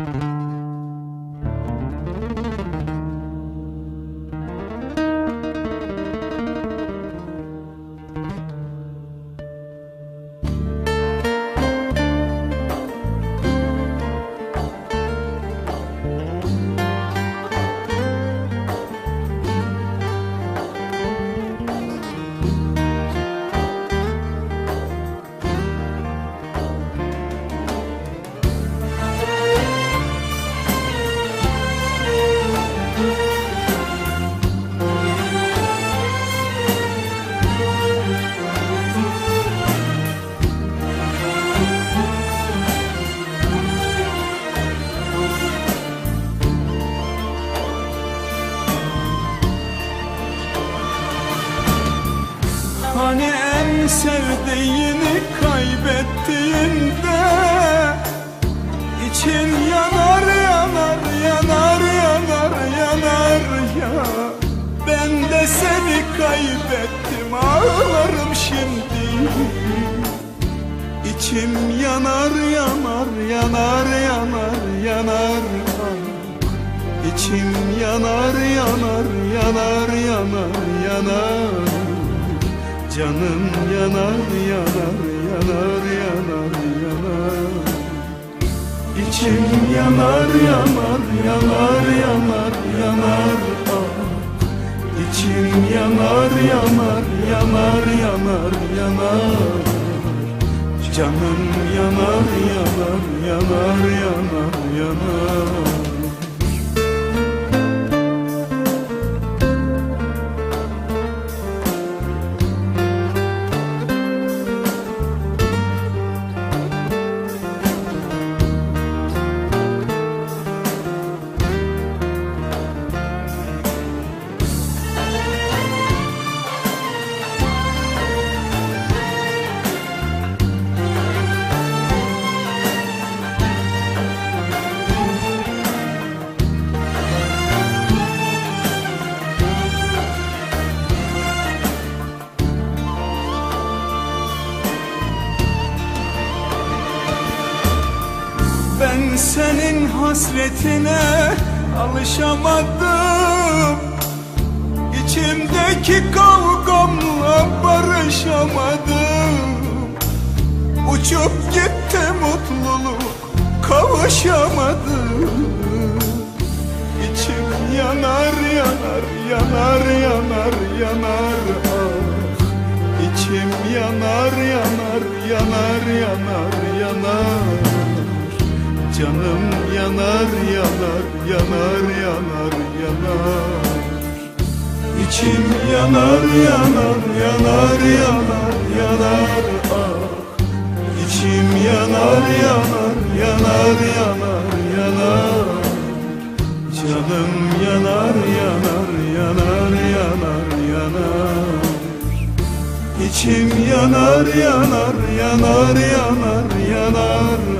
Mm-hmm. İçin yanar yanar yanar yanar yanar ya Ben de seni kaybettim ağlarım şimdi İçim yanar yanar yanar yanar yanar ah. İçim yanar yanar yanar yanar yanar Canım yanar yanar yanar yanar yanar İçim yanar yanar yanar yanar yanar ah. İçim yanar yanar yanar yanar yanar Canım yanar yanar yanar yanar yanar hasretine alışamadım. İçimdeki kavgamla barışamadım. Uçup gitti mutluluk kavuşamadım. İçim yanar yanar yanar yanar yanar. Ah İçim yanar yanar yanar yanar yanar Canım yanar yanar yanar yanar yanar İçim yanar yanar yanar yanar yanar ah İçim yanar yanar yanar yanar yanar Canım yanar yanar yanar yanar yanar İçim yanar yanar yanar yanar yanar ah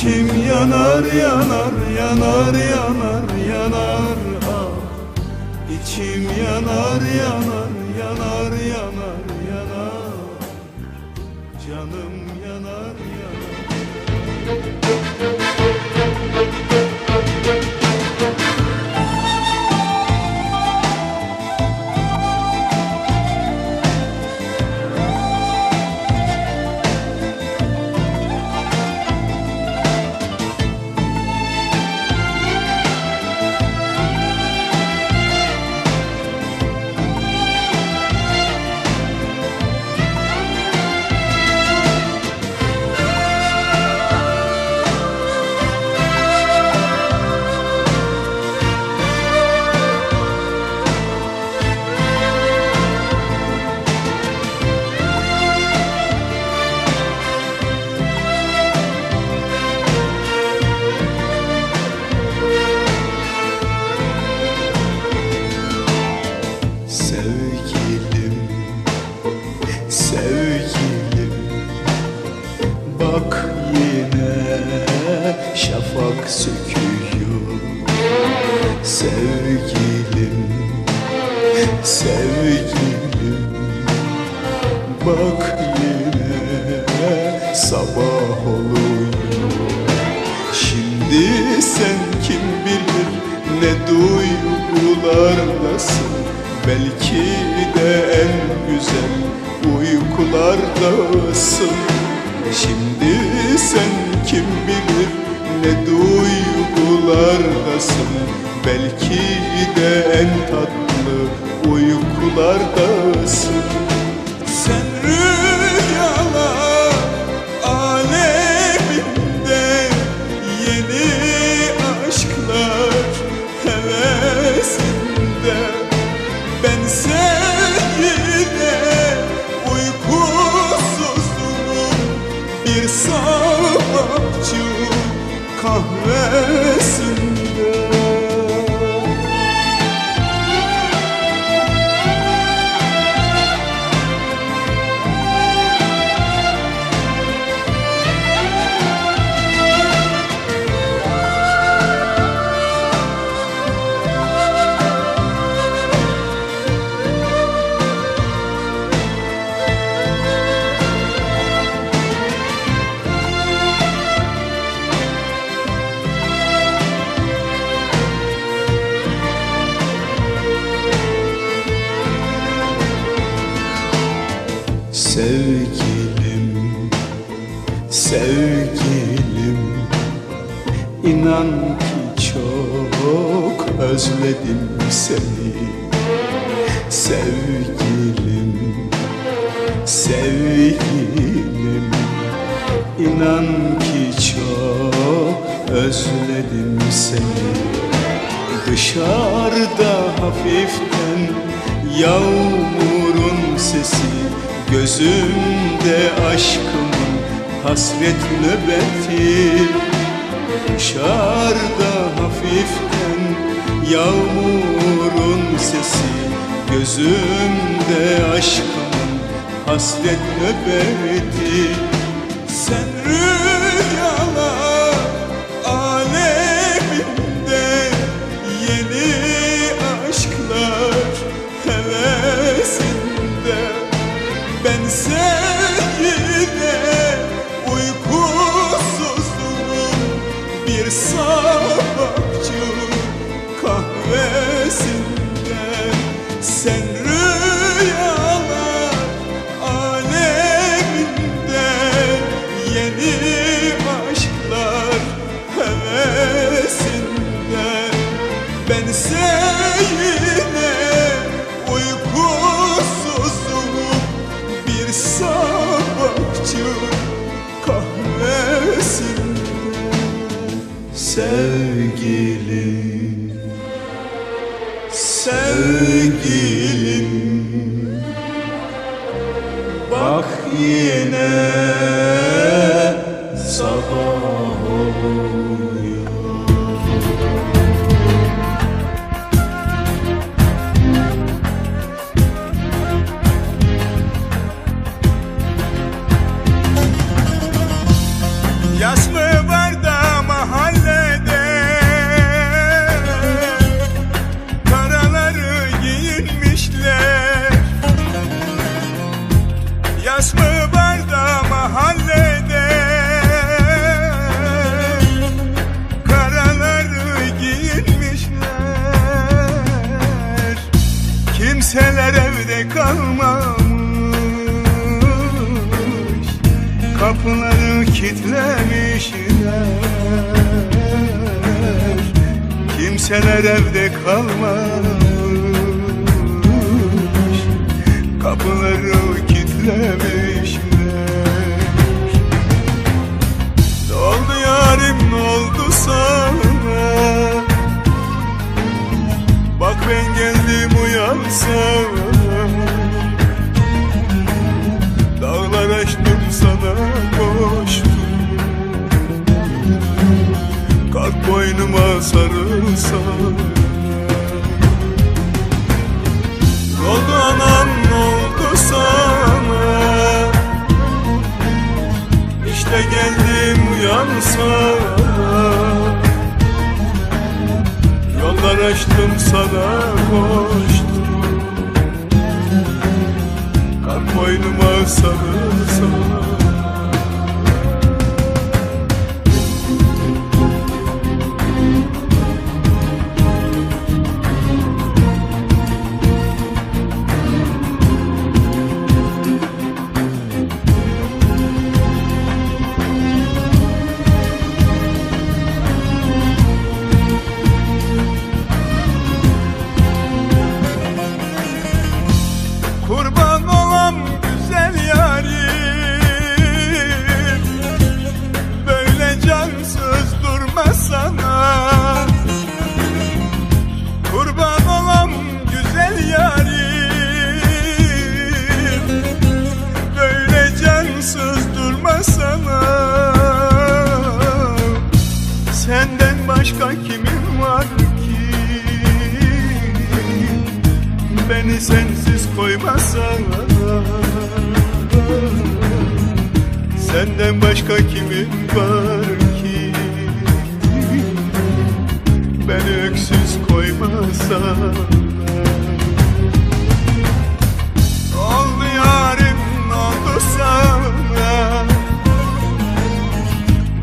İçim yanar yanar yanar yanar yanar. Ah İçim yanar yanar duygulardasın Belki de en güzel uykulardasın Şimdi sen kim bilir ne duygulardasın? Belki de en tatlı uykulardasın Sen hasret nöbeti. Dışarıda hafiften yağmurun sesi. Gözümde aşkımın hasret nöbeti. Sen rüyalar sabah oluyor Kimseler evde kalmamış. Kapıları kilitlemişler. Kimseler evde kalmamış. Kapıları kilitlemişler. Ne oldu yarim oldu sana ben geldim uyansana Dağlar aştım sana koştum. Kalk boynuma sarılsan. Ne oldu anam oldu sana? İşte geldim uyansana açtım sana koştum. Kalk boynuma sarılsana sana. Senden başka kimin var ki? Beni sensiz koymasana Senden başka kimin var ki? Beni öksüz koymasana Oldu yarim oldu sana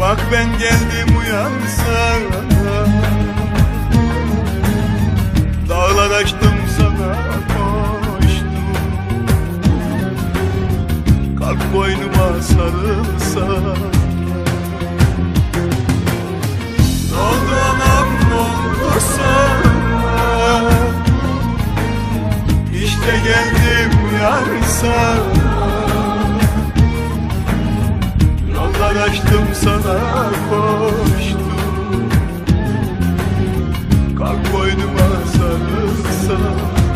Bak ben geldim uyansana Dağlar açtım sana koştum. Kalk boynuma sarılsan Ne oldu anam ne oldu sana İşte geldim uyarsan Yollar açtım sana koştum. Kalk boynuma sarılsan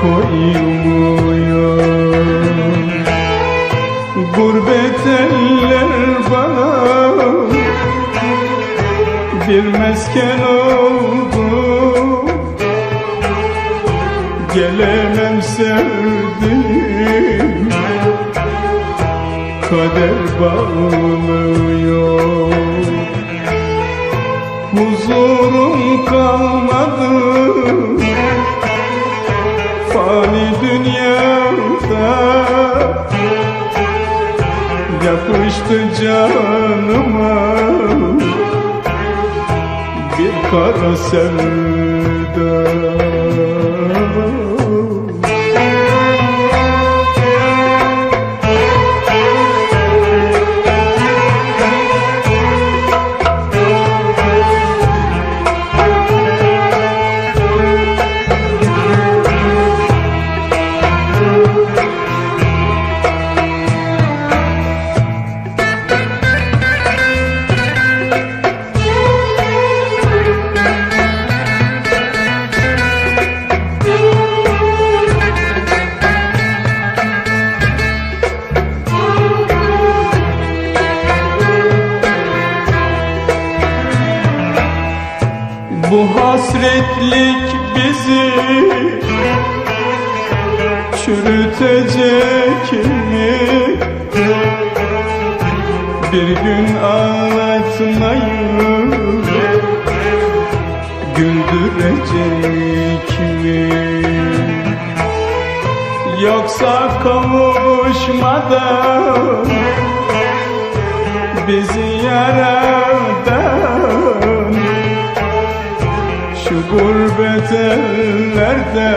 koymuyor. Gurbet eller bana bir mesken oldu. Gelemem sevdiğim Kader bağlıyor. Huzurum kalmadı Fani dünyada Yapıştı canıma. Bir kara sevda hasretlik bizi çürütecek mi? Bir gün ağlatmayı güldürecek mi? Yoksa kavuşmadan bizi yaradan gurbet ellerde.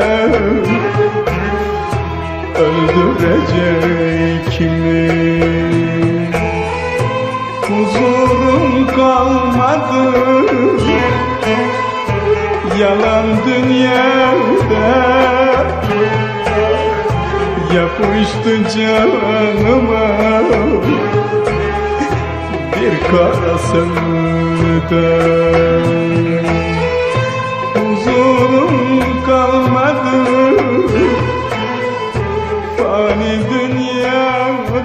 Öldürecek mi? Huzurum kalmadı. Yalan dünyada. Yapıştı canıma. Bir kara sevda Huzurum kalmadı. Fani dünyada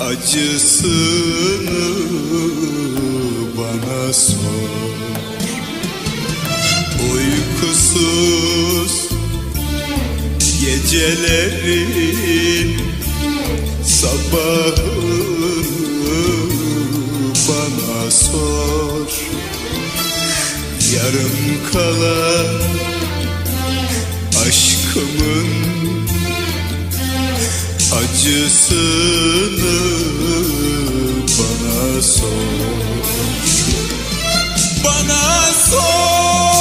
acısını bana sor. Uykusuz gecelerin sabahını bana sor. Yarım kalan aşkımın acısını bana sor. Bana sor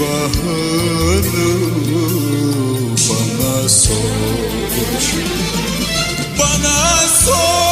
Günahını bana sor Bana sor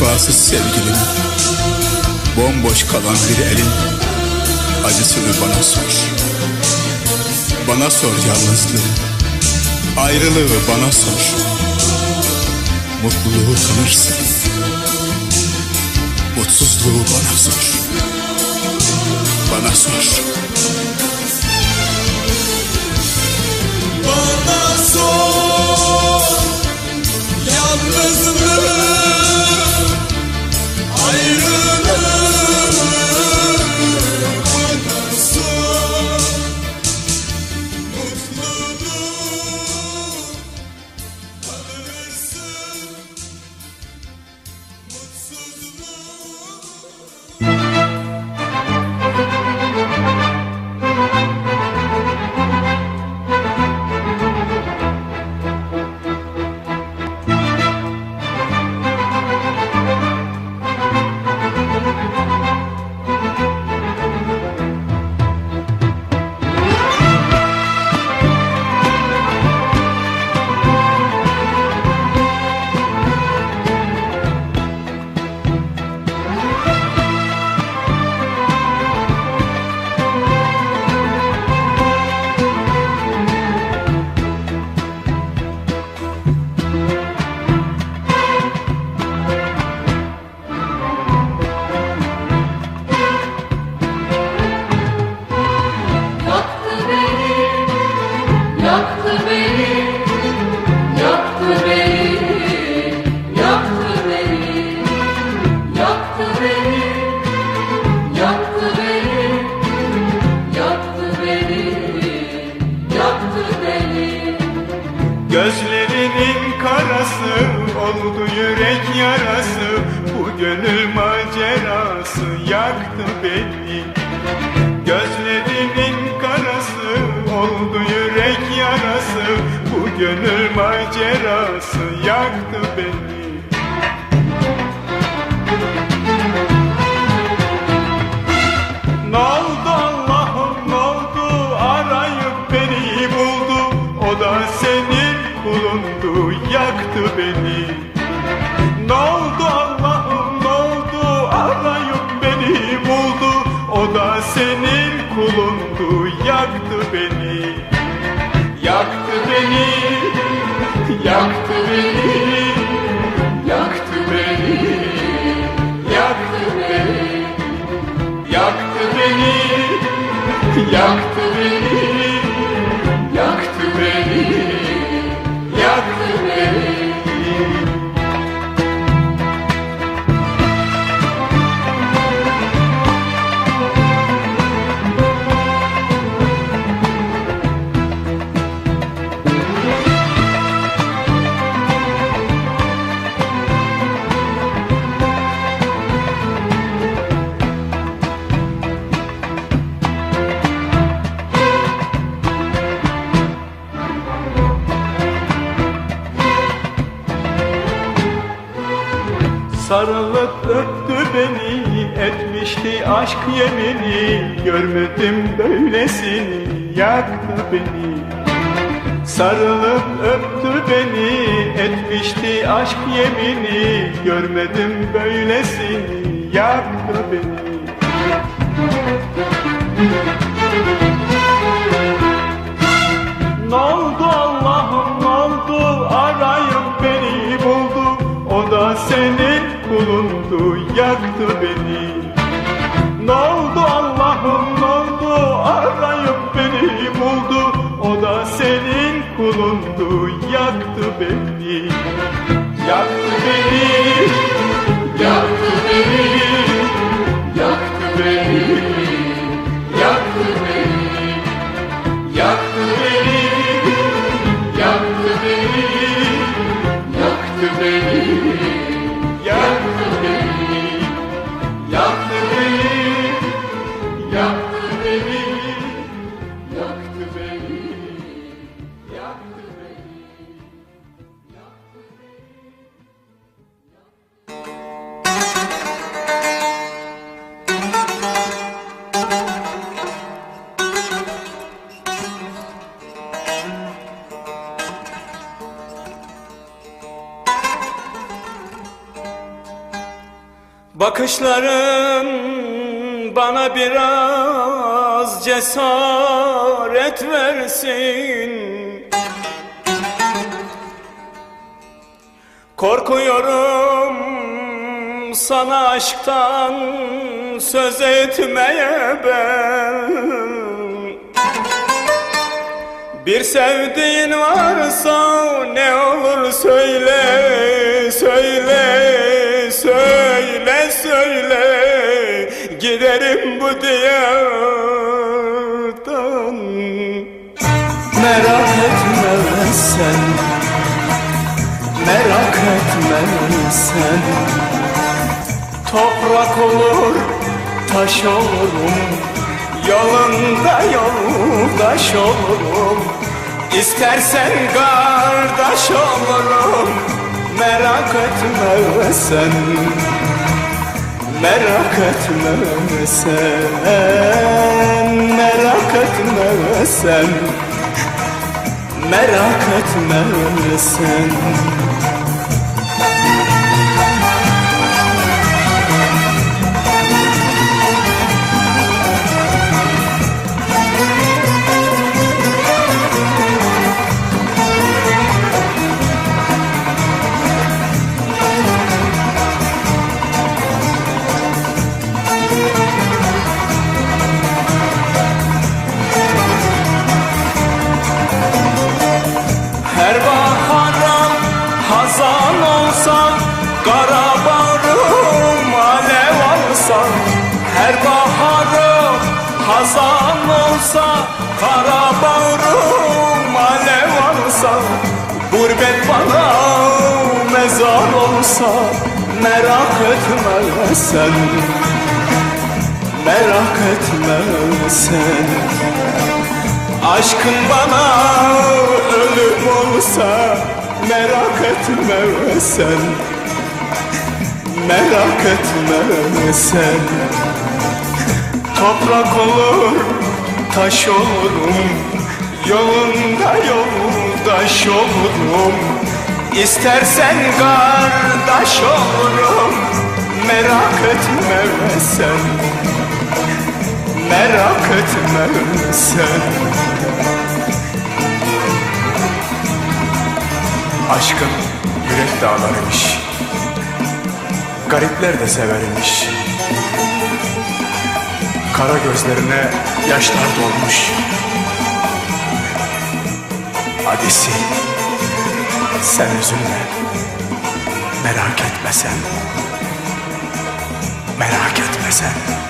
Vefasız sevgilim. Bomboş kalan bir elin Acısını bana sor. Bana sor yalnızlığı Ayrılığı bana sor. Mutluluğu tanırsın. Mutsuzluğu bana sor. Bana sor. Bana sor Yalnızlığı Ayrılık yaktı beni. Yaktı beni. Yaktı beni. Yaktı beni. Yaktı beni. Yaktı beni. Yaktı etmişti aşk yemini Görmedim böylesini yaktı beni. Sarılıp öptü beni etmişti aşk yemini Görmedim böylesini yaktı beni. Noldu Allah'ım noldu arayıp beni buldu. O da senin kulundu Yaktı beni. Ne oldu Allah'ım ne oldu Arayıp beni buldu. O da senin kulundu Yaktı beni. Yaktı beni Yaktı beni, yaktı beni, yaktı beni, Yaktı beni yaktı beni, yaktı beni, Yaktı Bakışların bana biraz cesaret versin. Korkuyorum sana aşktan söz etmeye ben. Bir sevdiğin varsa ne olur söyle, söyle, diyardan Merak etme sen Merak etme sen. Toprak olur, taş olurum Yolunda yoldaş olurum. İstersen kardeş olurum Merak etme sen Merak etme sen. Merak etme sen. Merak etme sen etme sen. Merak etme sen. Aşkın bana ölüm olsa Merak etme sen. Merak etme sen. Toprak olur, taş olurum. Yolunda yoldaş olurum. İstersen kardeş olurum Merak etme sen. Merak etme sen. Aşkın yürek dağlarıymış. Garipler de severmiş Kara gözlerine yaşlar dolmuş. Hadisi sen üzülme. Merak etme sen Merak etme sen